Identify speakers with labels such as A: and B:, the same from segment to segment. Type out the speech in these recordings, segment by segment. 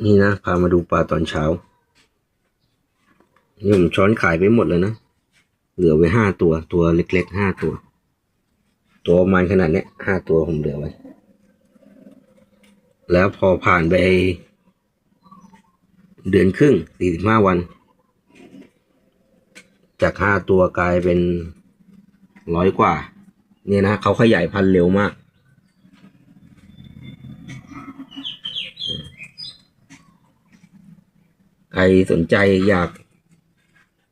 A: นี่นะ พามาดูปลาตอนเช้า นี่ผมช้อนขายไปหมดเลยนะ เหลือไว้ห้าตัว ตัวเล็กๆห้าตัว ตัวประมาณขนาดเนี้ยห้าตัวผมเหลือไว้ แล้วพอผ่านไป เดือนครึ่งสี่สิบห้าวัน จากห้าตัวกลายเป็นร้อยกว่า เนี่ยนะเขาขยายพันธุ์เร็วมาก ใครสนใจอยาก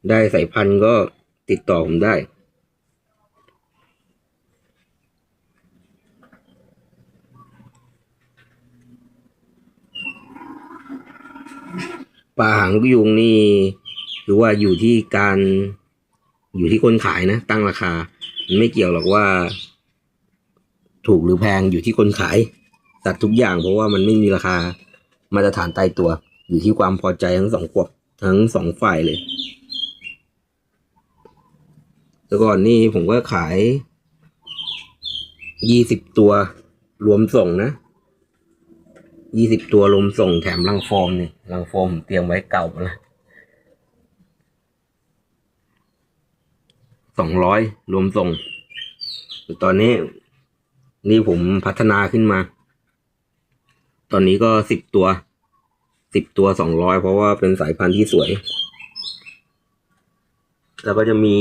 A: ได้สายพันธุ์ก็ติดต่อผมได้ ปลาหางนกยุงนี่คือว่าอยู่ที่การอยู่ที่คนขายนะ ตั้งราคา มันไม่เกี่ยวหรอกว่า ถูกหรือแพงอยู่ที่คนขายสัตว์ทุกอย่างเพราะว่ามันไม่มีราคามาตรฐานตายตัว อยู่ที่ความพอใจทั้งสองกวบทั้งสองฝ่ายเลยแต่ก่อนนี่ผมก็ขายยี่สิบตัวรวมส่งนะยี่สิบตัวรวมส่งแถมลังโฟมนี่ลังโฟมผมเตรียมไว้เก่ามาล้วสองร้อยรวมส่งแต่ตอนนี้นี่ผมพัฒนาขึ้นมา ตอนนี้ก็สิบตัว สิบตัวสองร้อยเพราะว่าเป็นสายพันธุ์ที่สวย แล้วก็จะมี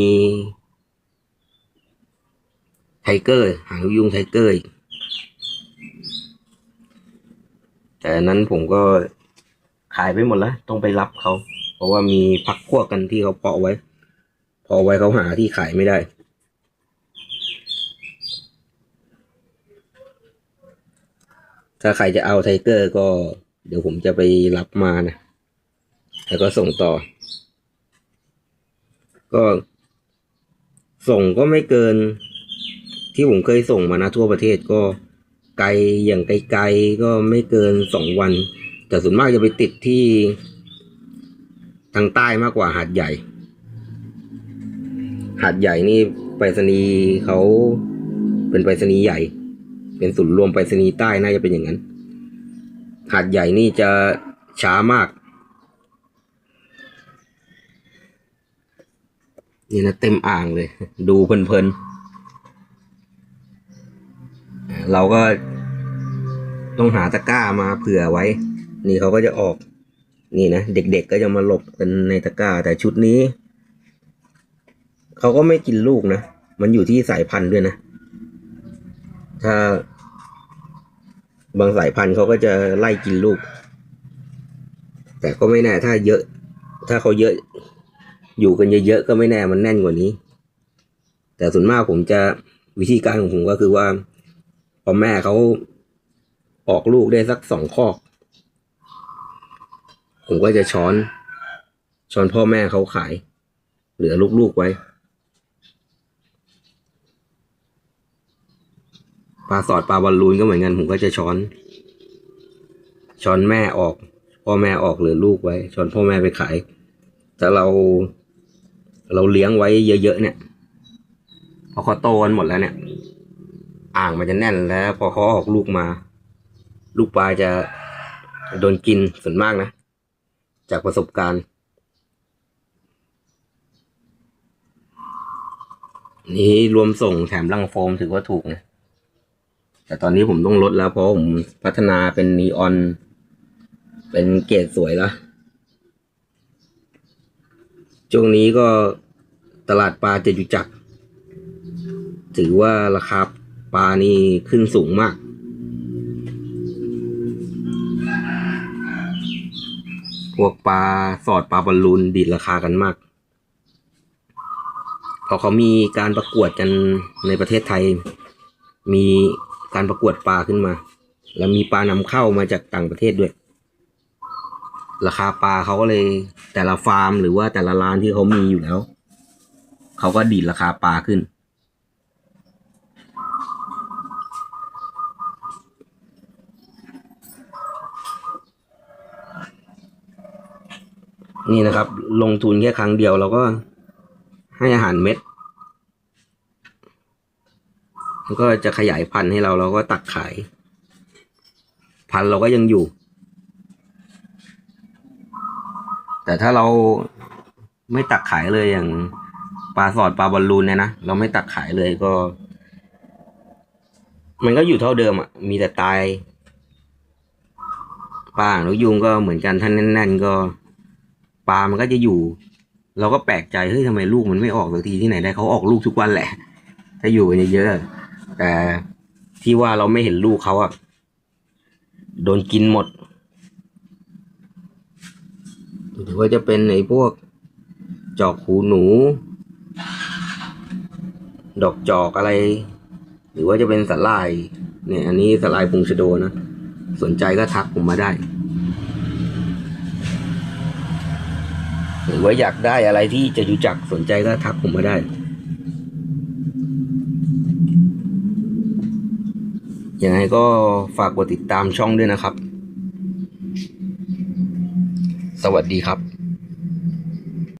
A: ไทเกอร์ หางยุงไทเกอร์แต่นนั้นผมก็ขายไปหมดแล้ว ต้องไปรับเขา เพราะว่ามีพักพวกกันที่เขาเพาะไว้ พอไว้เขาหาที่ขายไม่ได้ ถ้าใครจะเอาไทเกอร์ก็ เดี๋ยวผมจะไปรับมานะ แล้วก็ส่งต่อ ก็ส่งก็ไม่เกิน ที่ผมเคยส่งมานะทั่วประเทศก็ไกลอย่างไกลๆก็ไม่เกินสองวัน แต่ส่วนมากจะไปติดที่ทางใต้มากกว่าหาดใหญ่ หาดใหญ่นี่ไปรษณีย์เขาเป็นไปรษณีย์ใหญ่ เป็นศูนย์รวมไปรษณีย์ใต้น่าจะเป็นอย่างนั้น หาดใหญ่นี่จะช้ามาก นี่นะเต็มอ่างเลย ดูเพลินๆ เราก็ต้องหาตะกร้ามาเผื่อไว้ นี่เขาก็จะออก นี่นะ เด็กๆก็จะมาหลบกันในตะกร้า แต่ชุดนี้ เขาก็ไม่กินลูกนะ มันอยู่ที่สายพันธุ์ด้วยนะ ถ้า บางสายพันธุ์เขาก็จะไล่กินลูก แต่ก็ไม่แน่ถ้าเยอะ ถ้าเขาเยอะ อยู่กันเยอะๆก็ไม่แน่มันแน่นกว่านี้ แต่ส่วนมากผมจะวิธีการของผมก็คือว่าพอแม่เขาออกลูกได้สักสองคอก ผมก็จะช้อน ช้อนพ่อแม่เขาขาย เหลือลูกๆไว้ ปลาสอดปลาบอลลูนก็เหมือนกันผมก็จะช้อน ช้อนแม่ออก พ่อแม่ออกเหลือลูกไว้ ช้อนพ่อแม่ไปขาย แต่เรา เราเลี้ยงไว้เยอะๆเนี่ย พอเขาโตกันหมดแล้วเนี่ย อ่างมันจะแน่นแล้ว พอเขาออกลูกมา ลูกปลาจะโดนกินส่วนมากนะ จากประสบการณ์ นี้รวมส่งแถมลังโฟมถือว่าถูกนะ แต่ตอนนี้ผมต้องลดแล้วเพราะผมพัฒนาเป็นนีออน เป็นเกรดสวยแล้วช่วงนี้ก็ตลาดปลาเจจุจัก ถือว่าราคาปลานี่ขึ้นสูงมาก พวกปลาสอดปลาบอลลูนดีดราคากันมาก พอเขามีการประกวดกันในประเทศไทย มี การประกวดปลาขึ้นมา แล้วมีปลานำเข้ามาจากต่างประเทศด้วย ราคาปลาเขาก็เลยแต่ละฟาร์มหรือว่าแต่ละร้านที่เขามีอยู่แล้ว เขาก็ดีดราคาปลาขึ้น นี่นะครับ ลงทุนแค่ครั้งเดียวเราก็ให้อาหารเม็ด มันก็จะขยายพันธุ์ให้เราเราก็ตักขาย พันธุ์เราก็ยังอยู่ แต่ถ้าเราไม่ตักขายเลยอย่างปลาสอดปลาบอลลูนเนี่ยนะเราไม่ตักขายเลยก็ มันก็อยู่เท่าเดิมอะ มีแต่ตายปลาหนกยุงก็เหมือนกันท่านแน่นๆก็ปลามันก็จะอยู่ เราก็แปลกใจเฮ้ยทำไมลูกมันไม่ออกสักทีที่ไหนได้เขาออกลูกทุกวันแหละ ถ้าอยู่กันเยอะ แต่ที่ว่าเราไม่เห็นลูกเขาอะโดนกินหมดหรือว่าจะเป็นไอ้พวก จอกหูหนู ดอกจอกอะไร หรือว่าจะเป็นสลาย เนี่ย อันนี้สลายพุงชโดนะ สนใจก็ทักผมมาได้ หรือว่าอยากได้อะไรที่จะรู้จักสนใจก็ทักผมมาได้ ยังไงก็ฝากกดติดตามช่องด้วยนะครับ สวัสดีครับ